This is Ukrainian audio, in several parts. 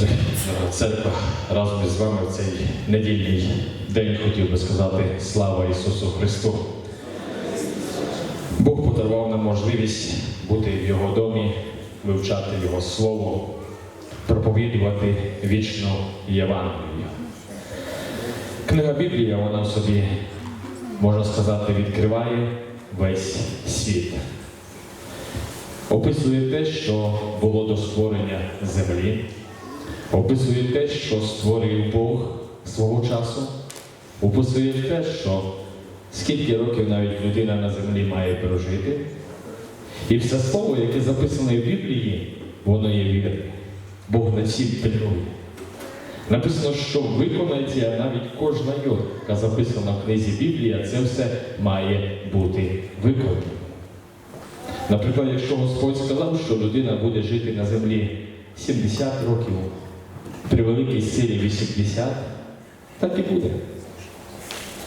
сестри, церква, разом із вами в цей недільний день хотів би сказати слава Ісусу Христу. Бог подарував нам можливість бути в Його домі, вивчати Його Слово, проповідувати вічну Євангелію. Книга Біблія, вона собі, можна сказати, відкриває весь світ. Описує те, що було до створення землі, описує те, що створив Бог свого часу, описує те, що скільки років навіть людина на землі має прожити. І все слово, яке записане в Біблії, воно є вірне. Бог на цім пильнує. Написано, що виконається навіть кожна йод, яка записана в книзі Біблія, це все має бути виконано. Наприклад, якщо Господь сказав, що людина буде жити на землі 70 років, при великій силі 80, так і буде.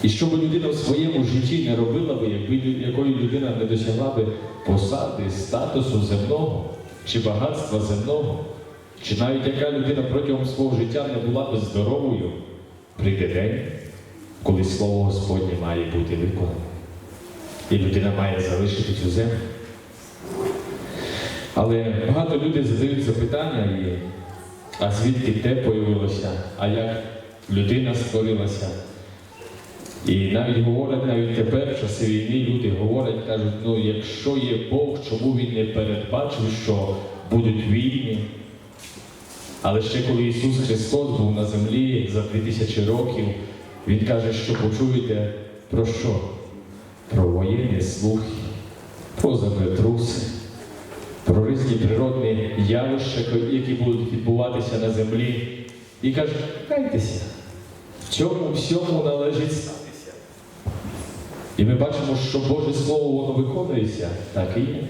І що би людина в своєму житті не робила би, якби якою людина не досягла би посади, статусу земного чи багатства земного, чи навіть яка людина протягом свого життя не була би здоровою, прийде день, коли слово Господнє має бути виконане. І людина має залишити цю землю. Але багато людей задають запитання, і, а звідки те появилося, а як людина створилася. І навіть говорять, навіть тепер, в часи війни, люди говорять, кажуть, ну якщо є Бог, чому він не передбачив, що будуть війни? Але ще коли Ісус Христос був на землі за 2000 років, Він каже, що почуєте про що? Про воєнні слухи, про землетруси, про різні природні явища, які будуть відбуватися на землі. І каже, кайтеся, в цьому всьому належить статися. І ми бачимо, що Боже Слово воно виконується, так і є.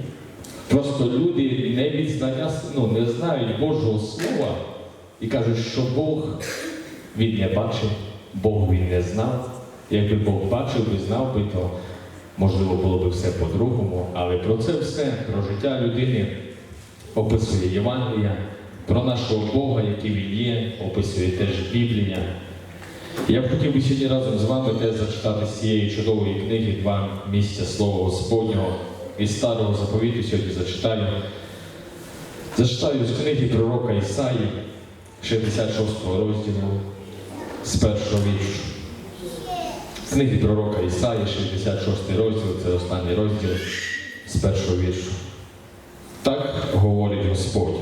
Просто люди не від знання, ну, не знають Божого Слова і кажуть, що Бог він не бачив, Бог він не знав. Якби Бог бачив і знав би, то можливо було б все по-другому. Але про це все, про життя людини описує Євангелія, про нашого Бога, який він є, описує теж Біблія. Я б хотів би сьогодні разом з вами теж зачитати з цієї чудової книги два місця Слова Господнього із старого заповіту сьогодні зачитаю. Зачитаю з книги пророка Ісаї, 66 розділу, з першого віршу. Книги пророка Ісаї, 66 розділ, це останній розділ з першого віршу. Так говорить Господь.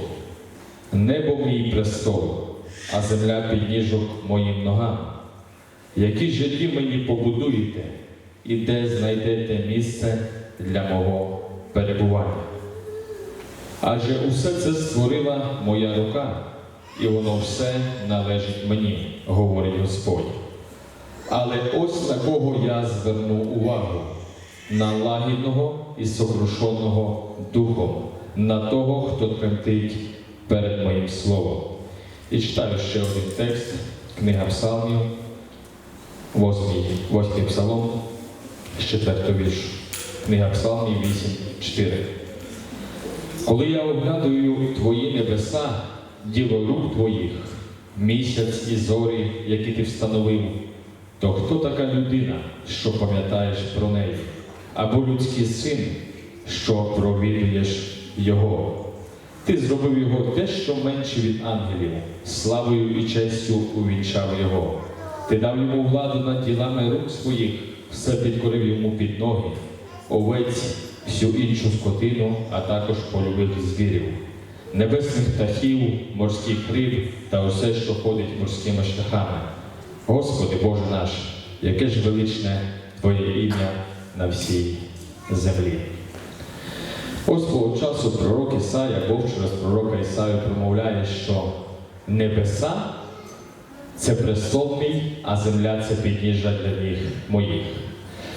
Небо мій престол, а земля підніжок моїм ногам. Які житті мені побудуєте, і де знайдете місце для мого перебування? Адже усе це створила моя рука, і воно все належить мені, говорить Господь. Але ось на кого я зверну увагу: на лагідного і сокрушеного духом, на того, хто тремтить перед моїм словом. І читаю ще один текст, книга Псалмів, восьмий, восьмий псалом, з четвертого віршу. Книга Псалмів 8, 4. Коли я оглядаю твої небеса, діло рук твоїх, місяць і зорі, які ти встановив, то хто така людина, що пам'ятаєш про неї, або людський син, що провідуєш його? Ти зробив його дещо менше від ангелів, славою і честю увінчав його. Ти дав йому владу над ділами рук своїх, все підкорив йому під ноги, овець, всю іншу скотину, а також польових звірів, небесних птахів, морських риб та усе, що ходить морськими шляхами. Господи Боже наш, яке ж величне Твоє ім'я на всій землі. Ось свого часу пророк Ісая, Бог через пророка Ісаю промовляє, що небеса це престол мій, а земля це підніжжя для ніг моїх.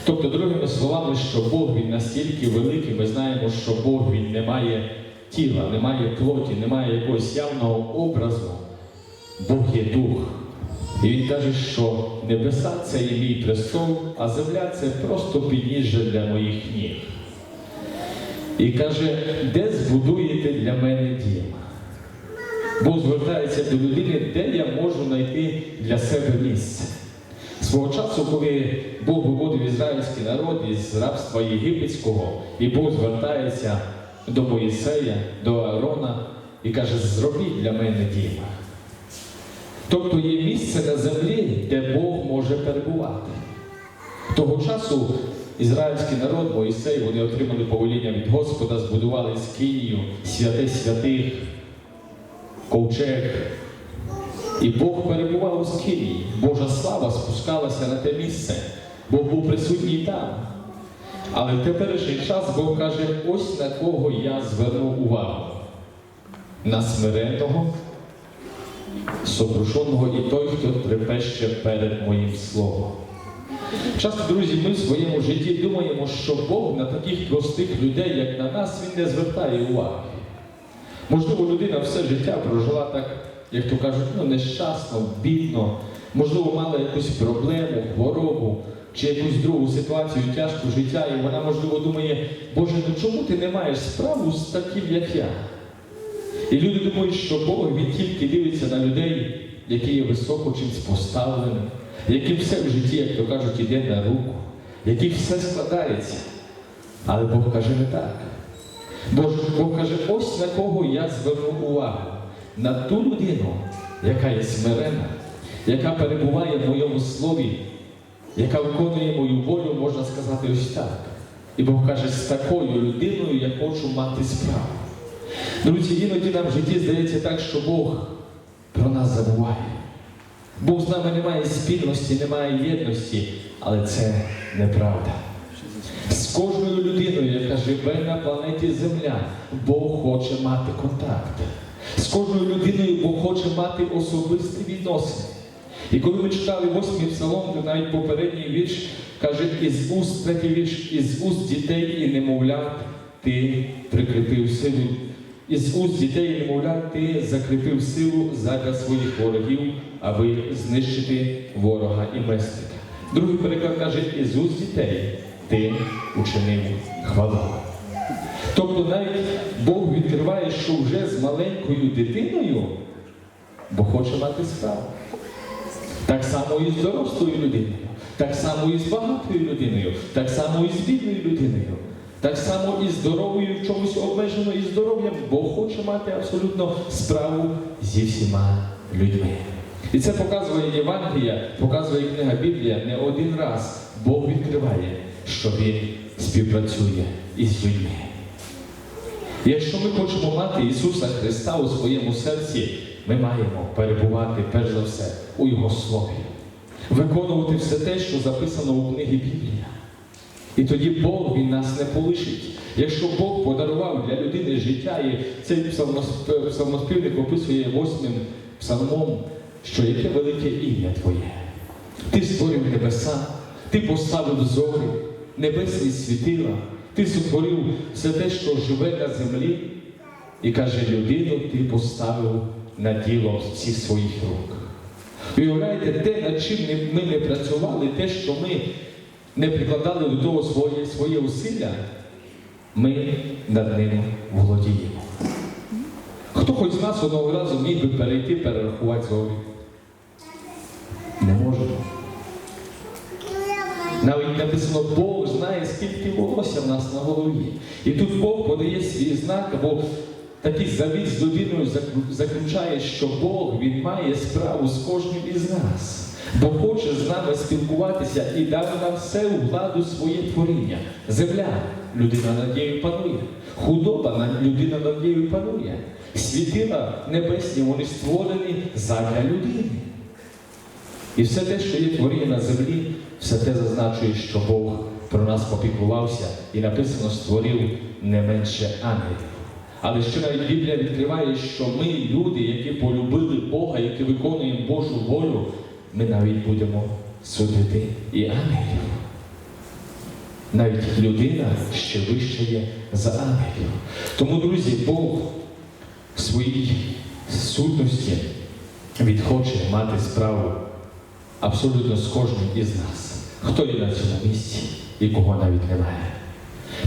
Тобто, другими словами, що Бог він настільки великий, ми знаємо, що Бог він не має тіла, не має плоті, не має якогось явного образу. Бог є дух. І він каже, що небеса це є мій престол, а земля це просто підніжжя для моїх ніг. І каже, де збудуєте для мене дім? Бог звертається до людини, де я можу знайти для себе місце. Свого часу, коли Бог виводив ізраїльський народ із рабства єгипетського, і Бог звертається до Моїсея, до Аарона і каже: зробіть для мене дім. Тобто є місце на землі, де Бог може перебувати. Того часу ізраїльський народ, Моїсей, вони отримали повеління від Господа, збудували скинію, святе святих, ковчег. І Бог перебував у скинії. Божа слава спускалася на те місце, Бог був присутній там. Але в теперішній час Бог каже, ось на кого я звернув увагу. На смиренного, сокрушеного і той, хто трепеще перед моїм словом. Часто, друзі, ми в своєму житті думаємо, що Бог на таких простих людей, як на нас, Він не звертає уваги. Можливо, людина все життя прожила так, як то кажуть, ну, нещасно, бідно, можливо, мала якусь проблему, хворобу чи якусь другу ситуацію тяжку життя, і вона, можливо, думає, Боже, ну чому ти не маєш справу з таким, як я? І люди думають, що Бог він тільки дивиться на людей, які є високо чимсь поставлені, яким все в житті, як то кажуть, іде на руку, яких все складається. Але Бог каже не так. Бог, Бог каже, ось на кого я зверну увагу. На ту людину, яка є смирена, яка перебуває в моєму слові, яка виконує мою волю, можна сказати ось так. І Бог каже, з такою людиною я хочу мати справу. Друзі, іноді нам в житті здається так, що Бог про нас забуває. Бог з нами немає спільності, немає єдності, але це неправда. З кожною людиною, яка живе на планеті Земля, Бог хоче мати контакт. З кожною людиною Бог хоче мати особисті відносини. І коли ми читали восьмий псалом, то навіть попередній вірш каже, із уст третій вірш, із уст дітей і немовлят ти прикріпив силу. Із уст дітей і немовлят ти закріпив силу задля своїх ворогів, аби знищити ворога і месника. Другий переклад каже, із уст дітей ти учинив хвалу. Тобто навіть Бог відкриває, що вже з маленькою дитиною Бог хоче мати справу. Так само і з дорослою людиною, так само і з багатою людиною, так само і з бідною людиною, так само і здоровою в чомусь обмеженою здоров'ям. Бог хоче мати абсолютно справу зі всіма людьми. І це показує Євангелія, показує книга Біблія не один раз. Бог відкриває, що Він співпрацює із людьми. Якщо ми хочемо мати Ісуса Христа у своєму серці, ми маємо перебувати перш за все у Його Слові, виконувати все те, що записано у книгі Біблія. І тоді Бог Він нас не полишить. Якщо Бог подарував для людини життя, і цей псалмосп- псалмоспівник описує восьмим псалмом, що яке велике ім'я Твоє. Ти створив небеса, ти поставив зорі, небесні світила, ти сотворив все те, що живе на землі, і каже, людину ти поставив на діло всіх своїх рук. Уявляєте, те, над чим ми не працювали, те, що ми не прикладали до того своє, своє усилля, ми над ним володіємо. Хто хоч з нас одного разу міг би перейти, перерахувати зорі? Не можемо. Навіть написано, Бог знає, скільки волосся в нас на голові. І тут Бог подає свій знак, або такий завіт з людиною заключає, що Бог Він має справу з кожним із нас. Бо хоче з нами спілкуватися і дав нам все у владу своє творіння. Земля, людина над нею панує. Худоба людина над нею панує. Світила небесні, вони створені задля людини. І все те, що є творіння на землі, все те зазначує, що Бог про нас попіклувався і написано створив не менше ангелів. Але ще навіть Біблія відкриває, що ми, люди, які полюбили Бога, які виконуємо Божу волю, ми навіть будемо судити і ангелів. Навіть людина ще вища є за ангелів. Тому, друзі, Бог в своїй сутності він хоче мати справу абсолютно з кожним із нас. Хто є на цьому місці і кого навіть немає.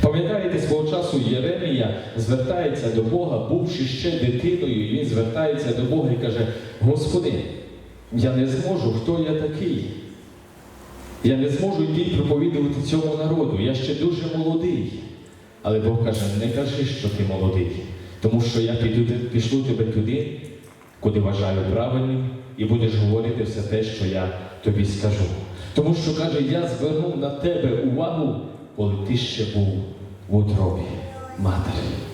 Пам'ятаєте, свого часу Єремія звертається до Бога, бувши ще дитиною, і він звертається до Бога і каже: Господи, я не зможу, хто я такий. Я не зможу йти проповідувати цьому народу. Я ще дуже молодий. Але Бог каже, не кажи, що ти молодий, тому що я піду, пішлю тебе туди, куди вважаю правильним, і будеш говорити все те, що я тобі скажу. Тому що каже, я звернув на тебе увагу, коли ти ще був в утробі матері.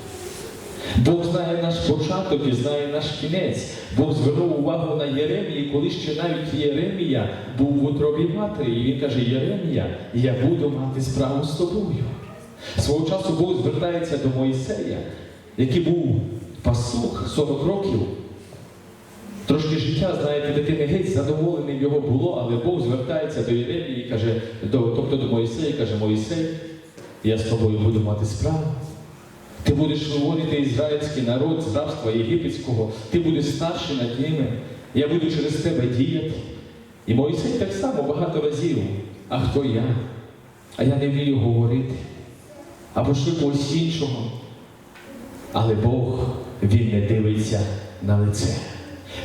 Бог знає наш початок і знає наш кінець. Бог звернув увагу на Єремії, коли ще навіть Єремія був в утробі матері. І він каже: Єремія, я буду мати справу з тобою. Свого часу Бог звертається до Моїсея, який був пастух 40 років. Трошки життя, знаєте, дитини геть задоволеним його було, але Бог звертається до Єремії і каже, до, тобто до Моїсея, каже, Моїсей, я з тобою буду мати справу. Ти будеш виводити ізраїльський народ з рабства єгипетського, ти будеш старший над ними, я буду через тебе діяти. І Моїсей так само багато разів. А хто я? А я не вмію говорити. Або що когось іншого. Але Бог, Він не дивиться на лице.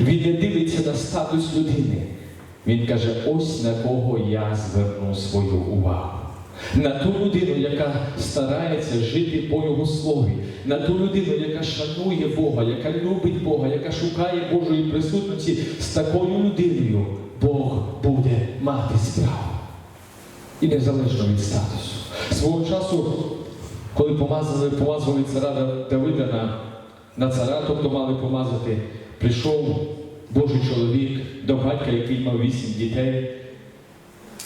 Він не дивиться на статус людини. Він каже, ось на кого я зверну свою увагу. На ту людину, яка старається жити по Його слові, на ту людину, яка шанує Бога, яка любить Бога, яка шукає Божої присутності, з такою людиною Бог буде мати справу. І незалежно від статусу. Свого часу, коли помазали, помазували цара Давида на, на цара, тобто мали помазати, прийшов Божий чоловік до батька, який мав вісім дітей.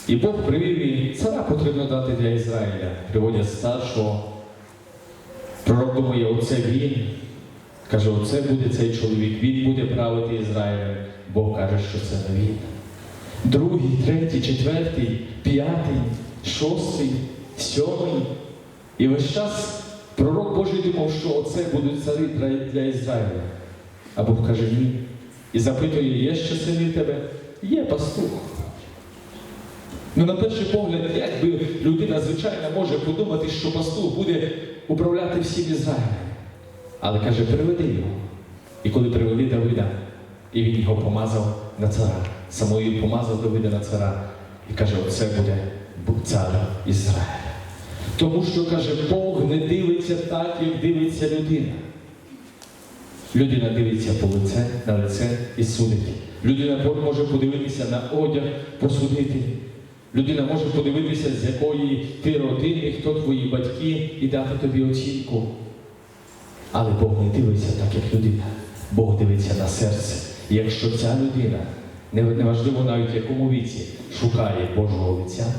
І Бог привів і цара потрібно дати для Ізраїля. Приводять старшого. Пророк думає, оце він. Каже, оце буде цей чоловік, він буде правити Ізраїлем. Бог каже, що це не він. Другий, третій, четвертий, п'ятий, шостий, сьомий. І весь час пророк Божий думав, що оце будуть цари для- Ізраїля. А Бог каже ні. І запитує, є ще сини тебе? Є пастух. Ну, на перший погляд, як би людина звичайно може подумати, що пастух буде управляти всім Ізраїлем. Але каже, приведи його. І коли привели Давида, і він його помазав на цара, самою помазав Давида на цара, і каже, оце буде цар Ізраїля. Тому що каже, Бог не дивиться так, як дивиться людина. Людина дивиться по лице, на лице і судить. Людина може подивитися на одяг, посудити. Людина може подивитися, з якої ти родини, хто твої батьки, і дати тобі оцінку. Але Бог не дивиться так, як людина. Бог дивиться на серце. І якщо ця людина, неважливо навіть в якому віці, шукає Божого лиця,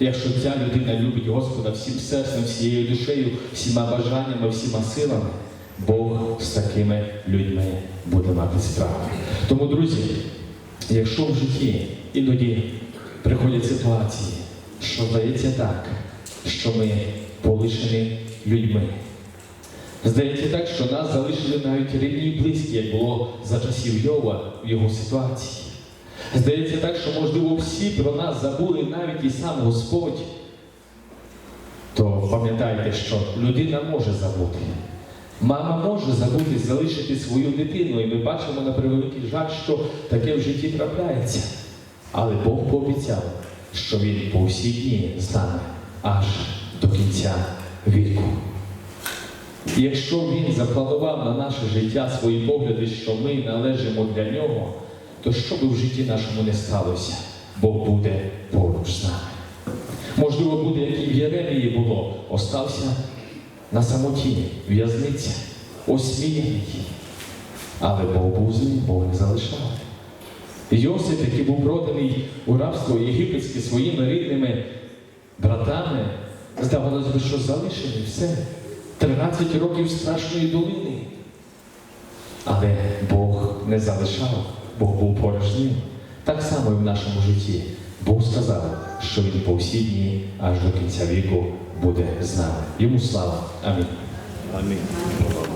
якщо ця людина любить Господа всім серцем, всією душею, всіма бажаннями, всіма силами, Бог з такими людьми буде мати справу. Тому, друзі, якщо в житті іноді приходять ситуації, що здається так, що ми полишені людьми. Здається так, що нас залишили навіть рідні і близькі, як було за часів Йова в його ситуації. Здається так, що, можливо, всі про нас забули навіть і сам Господь. То пам'ятайте, що людина може забути. Мама може забути залишити свою дитину, і ми бачимо на превеликий жаль, що таке в житті трапляється. Але Бог пообіцяв, що Він по всі дні з нами аж до кінця віку. І якщо Він запланував на наше життя свої погляди, що ми належимо для нього, то що би в житті нашому не сталося, Бог буде поруч з нами. Можливо, буде, як і в Єремії було, остався на самоті, в'язниця, осміяний. Але Бог був з ним, Бог не залишав. Йосип, який був проданий у рабство єгипетське своїми рідними братами, здавалось би, що залишений все. 13 років страшної долини. Але Бог не залишав, Бог був поруч з ним. Так само і в нашому житті. Бог сказав, що Він по всі дні аж до кінця віку буде з нами. Йому слава. Амінь. Амінь.